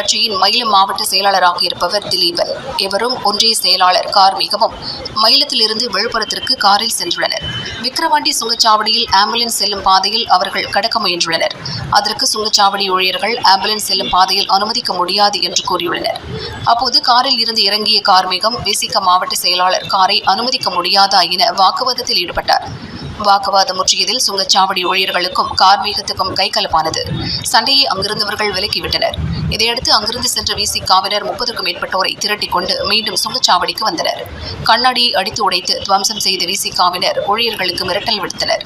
கட்சியின் மயிலம் மாவட்ட செயலாளராக இருப்பவர் திலீபன் இவரும் ஒன்றிய செயலாளர் கார்மிகவும் மயிலத்திலிருந்து விழுப்புரத்திற்கு காரில் சென்றுள்ளனர். விக்கிரவாண்டி சுங்கச்சாவடியில் ஆம்புலன்ஸ் செல்லும் பாதையில் அவர்கள் கடக்க முயன்றுள்ளனர். அதற்கு சுங்கச்சாவடி ஊழியர்கள் ஆம்புலன்ஸ் செல்லும் பாதையில் அனுமதிக்க முடியாது என்று கூறியுள்ளனர். அப்போது காரில் இருந்து இறங்கிய கார்மிகம் விசிக மாவட்ட செயலாளர் காரை அனுமதிக்க முடியாதா என வாக்குவாதத்தில் ஈடுபட்டார். வாக்குவாதம் முற்றியதில் சுங்கச்சாவடி ஊழியர்களுக்கும் கார்மீகத்துக்கும் கைகலப்பானது சண்டையை அங்கிருந்தவர்கள் விலக்கிவிட்டனர். இதையடுத்து அங்கிருந்து சென்ற விசிகாவினர் முப்பதுக்கும் மேற்பட்டோரை திரட்டிக் கொண்டு மீண்டும் சுங்கச்சாவடிக்கு வந்தனர். கண்ணாடியை அடித்து உடைத்து துவம்சம் செய்த விசிகாவினர் ஊழியர்களுக்கு மிரட்டல் விடுத்தனர்.